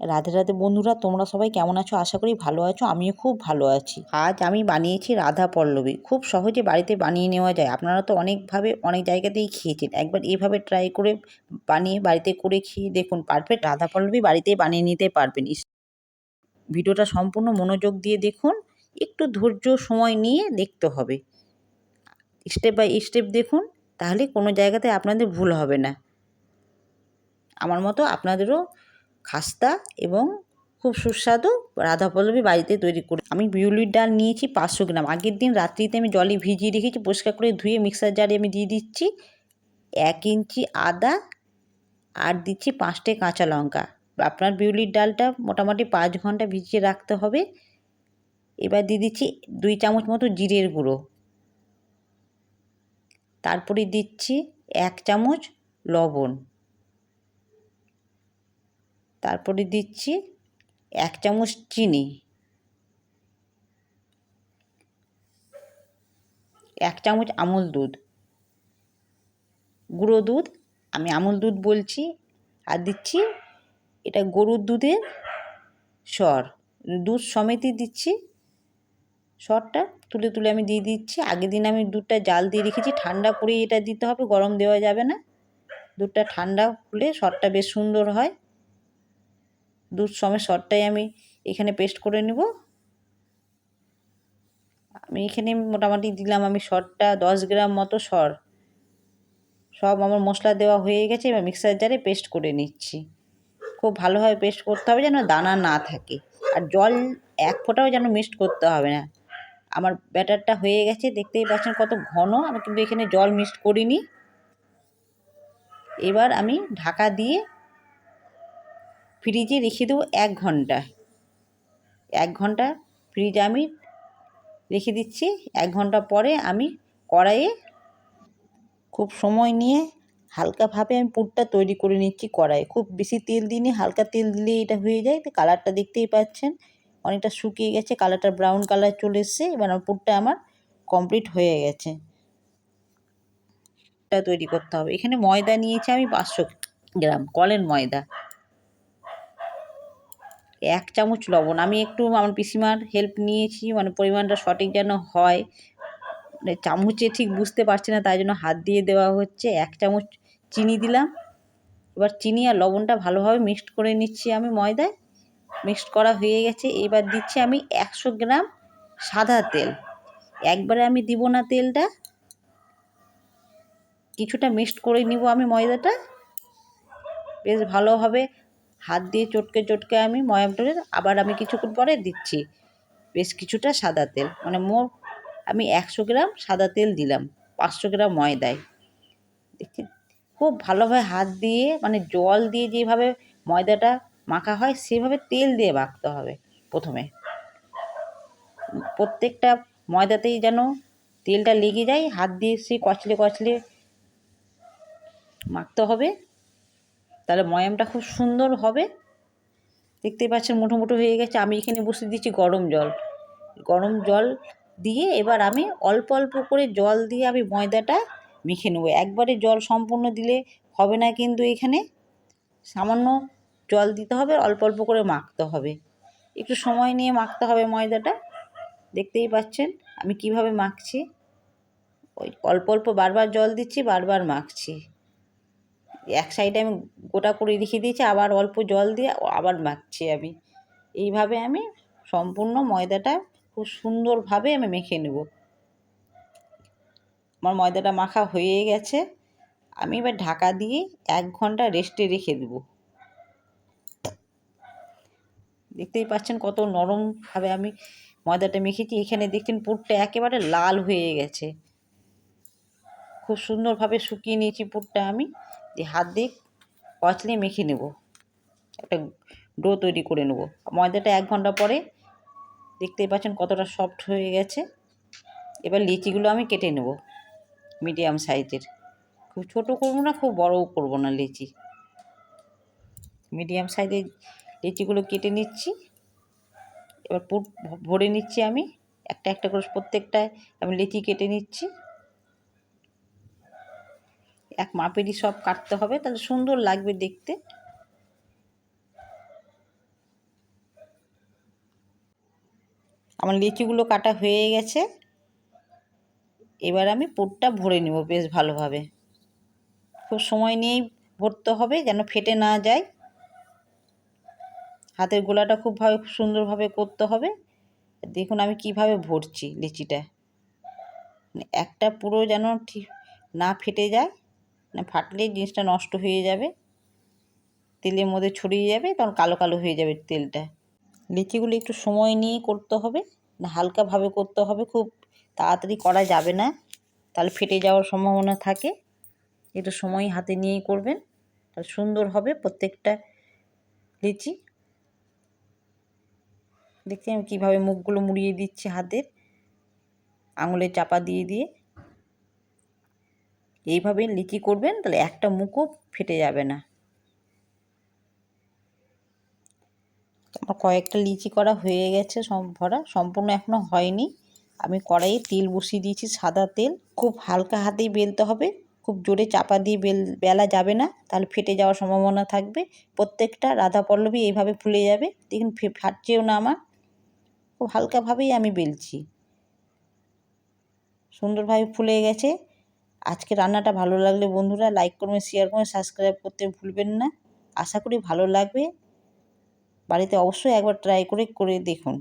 রাধে রাধে বন্ধুরা, তোমরা সবাই কেমন আছো? আশা করি ভালো আছো, আমিও খুব ভালো আছি। আজ আমি বানিয়েছি রাধা পল্লবী। খুব সহজে বাড়িতে বানিয়ে নেওয়া যায়। আপনারা তো অনেকভাবে অনেক জায়গাতেই খেয়েছেন। একবার এভাবে ট্রাই করে বানিয়ে বাড়িতে করে খেয়ে দেখুন পারফেক্ট রাধা পল্লবী বাড়িতেই বানিয়ে নিতে পারবেন। ভিডিওটা সম্পূর্ণ মনোযোগ দিয়ে দেখুন, একটু ধৈর্য, সময় নিয়ে দেখতে হবে। স্টেপ বাই স্টেপ দেখুন, তাহলে কোনো জায়গাতে আপনাদের ভুল হবে না। আমার মতো আপনাদেরও খাস্তা এবং খুব সুস্বাদু রাধা পল্লবী বাড়িতে তৈরি করে আমি বিউলির ডাল নিয়েছি পাঁচশো গ্রাম। আগের দিন রাত্রিতে আমি জলে ভিজিয়ে রেখেছি, পরিষ্কার করে ধুয়ে মিক্সার জারে আমি দিয়ে দিচ্ছি এক ইঞ্চি আদা আর দিচ্ছি পাঁচটে কাঁচা লঙ্কা। আপনার বিউলির ডালটা মোটামুটি পাঁচ ঘণ্টা ভিজিয়ে রাখতে হবে। এবার দিয়ে দিচ্ছি দুই চামচ মতো জিরের গুঁড়ো। তারপরে দিচ্ছি এক চামচ লবণ। তারপরে দিচ্ছি এক চামচ চিনি। এক চামচ আমুল দুধ। গুঁড়ো দুধ, আমি আমুল দুধ বলছি, আর দিচ্ছি এটা গরুর দুধের সর। দুধ সমেতই দিচ্ছি। সরটা তুলে তুলে আমি দিয়ে দিচ্ছি। আগের দিন আমি দুধটা জাল দিয়ে রেখেছি, ঠান্ডা করেই এটা দিতে হবে, গরম দেওয়া যাবে না। দুধটা ঠান্ডা হলে সরটা বেশ সুন্দর হয়। দুধ সমেত সরটাই আমি এখানে পেস্ট করে নেব। আমি এখানে মোটামুটি দিলাম আমি সরটা দশ গ্রাম মতো সর। সব আমার মশলা দেওয়া হয়ে গেছে, এবার মিক্সার জারে পেস্ট করে নিচ্ছি। খুব ভালোভাবে পেস্ট করতে হবে যেন দানা না থাকে। আর জল এক ফোঁটাও যেন মিক্সড করতে হবে না। আমার ব্যাটারটা হয়ে গেছে, দেখতেই পাচ্ছেন কত ঘন। আমি কিন্তু এখানে জল মিক্সড করিনি। এবার আমি ঢাকা দিয়ে ফ্রিজে রেখে দেবো এক ঘণ্টা। এক ঘণ্টা ফ্রিজে আমি রেখে দিচ্ছি। এক ঘণ্টা পরে আমি কড়াইয়ে খুব সময় নিয়ে হালকাভাবে আমি পুরটা তৈরি করে নিচ্ছি কড়াইয়ে। খুব বেশি তেল দিইনি, হালকা তেল দিলে এটা হয়ে যায়। তো কালারটা দেখতেই পাচ্ছেন, অনেকটা শুকিয়ে গেছে, কালারটা ব্রাউন কালার চলে এসছে। এবার আমার পুরটা আমার কমপ্লিট হয়ে গেছে। তৈরি করতে হবে। এখানে ময়দা নিয়েছি আমি পাঁচশো গ্রাম, কলের ময়দা। এক চামচ লবণ। আমি একটু আমার পিসিমার হেল্প নিয়েছি মানে পরিমাণটা সঠিক যেন হয়। মানে চামচে ঠিক বুঝতে পারছি না, তাই জন্য হাত দিয়ে দেওয়া হচ্ছে। এক চামচ চিনি দিলাম। এবার চিনি আর লবণটা ভালোভাবে মিক্সড করে নিচ্ছি আমি ময়দায়। মিক্সড করা হয়ে গেছে। এবার দিচ্ছি আমি একশো গ্রাম সাদা তেল। একবারে আমি দিব না তেলটা। কিছুটা মিক্সড করে নিব আমি ময়দাটা। বেশ ভালোভাবে হাত দিয়ে চটকে চটকে আমি ময়াম ময়ামটা আবার আমি কিছুক্ষণ পরে দিচ্ছি। বেশ কিছুটা সাদা তেল। মানে মোট আমি একশো গ্রাম সাদা তেল দিলাম, পাঁচশো গ্রাম ময়দায়। দেখছি খুব ভালোভাবে হাত দিয়ে মানে জল দিয়ে যেভাবে ময়দাটা মাখা হয়, সেভাবে তেল দিয়ে মাখতে হবে প্রথমে। প্রত্যেকটা ময়দাতেই যেন তেলটা লেগে যায়, হাত দিয়ে সে কচলে কচলে মাখতে হবে। তাহলে ময়ামটা খুব সুন্দর হবে। দেখতেই পাচ্ছেন মুঠো মুঠো হয়ে গেছে। আমি এখানে বসে দিচ্ছি গরম জল। গরম জল দিয়ে এবার আমি অল্প অল্প করে জল দিয়ে আমি ময়দাটা মেখে নেব। একবারে জল সম্পূর্ণ দিলে হবে না কিন্তু এখানে সামান্য জল দিতে হবে, অল্প অল্প করে মাখতে হবে। একটু সময় নিয়ে মাখতে হবে ময়দাটা। দেখতেই পাচ্ছেন আমি কীভাবে মাখছি। ওই অল্প অল্প বারবার জল দিচ্ছি, বারবার মাখছি। এক সাইডে আমি গোটা করে রেখে দিয়েছি, আবার অল্প জল দিয়ে আবার মাখছি আমি। এইভাবে আমি সম্পূর্ণ ময়দাটা খুব সুন্দরভাবে আমি মেখে নেব। আমার ময়দাটা মাখা হয়ে গেছে। আমি এবার ঢাকা দিয়ে এক ঘণ্টা রেস্টে রেখে দেব। দেখতেই পাচ্ছেন কত নরমভাবে আমি ময়দাটা মেখেছি। এখানে দেখছেন পুরটা একেবারে লাল হয়ে গেছে। খুব সুন্দরভাবে শুকিয়ে নিয়েছি পুরটা আমি। দিয়ে হাত দিয়ে কচলে মেখে নেব। একটা ডো তৈরি করে নেব। ময়দাটা এক ঘণ্টা পরে দেখতেই পাচ্ছেন কতটা সফট হয়ে গেছে। এবার লিচিগুলো আমি কেটে নেব মিডিয়াম সাইজের। খুব ছোটো করব না, খুব বড়ও করব না লিচি। মিডিয়াম সাইজের লিচিগুলো কেটে নিচ্ছি। এবার পুর, ভরে নিচ্ছি আমি। একটা একটা করে প্রত্যেকটায় আমি লিচি কেটে নিচ্ছি। এক মাপেরই সব কাটতে হবে, তাহলে সুন্দর লাগবে দেখতে। আমার লিচুগুলো কাটা হয়ে গেছে। এবার আমি পুরটা ভরে নেব বেশ ভালোভাবে। খুব সময় নিয়েই ভরতে হবে যেন ফেটে না যায়। হাতের গোলাটা খুবভাবে খুব সুন্দরভাবে করতে হবে। দেখুন আমি কীভাবে ভরছি লিচিটা। মানে একটা পুরো যেন ঠিক না ফেটে যায়। না ফাটলে জিনিসটা নষ্ট হয়ে যাবে। তেলের মধ্যে ছড়িয়ে যাবে, তখন কালো কালো হয়ে যাবে তেলটা। লিচিগুলো একটু সময় নিয়ে করতে হবে হালকাভাবে করতে হবে, খুব তাড়াতাড়ি করা যাবে না। তাহলে ফেটে যাওয়ার সম্ভাবনা থাকে। একটু সময় হাতে নিয়েই করবেন, তাহলে সুন্দর হবে প্রত্যেকটা লিচি। দেখছি আমি কীভাবে মুখগুলো মুড়িয়ে দিচ্ছি হাতের। আঙুলে চাপা দিয়ে দিয়ে। এইভাবে লিচি করবেন, তাহলে একটা মুখও ফেটে যাবে না। আমার কয়েকটা লিচি করা হয়ে গেছে ভরা, সম্পূর্ণ এখনও হয়নি। আমি কড়াইয়ে তেল বসিয়ে দিয়েছি, সাদা তেল। খুব হালকা হাতেই বেলতে হবে, খুব জোরে চাপা দিয়ে বেল, বেলা যাবে না, তাহলে ফেটে যাওয়ার সম্ভাবনা থাকবে। প্রত্যেকটা রাধা পল্লবী এইভাবে ফুলে যাবে, দেখুন ফাটছেও না আমার। খুব হালকাভাবেই আমি বেলছি। সুন্দরভাবে ফুলে গেছে। আজকে রান্নাটা ভালো লাগলে বন্ধুরা লাইক করবেন শেয়ার করবেন সাবস্ক্রাইব করতে ভুলবেন না। আশা করি ভালো লাগবে। বাড়িতে অবশ্যই একবার ট্রাই করে করে দেখুন।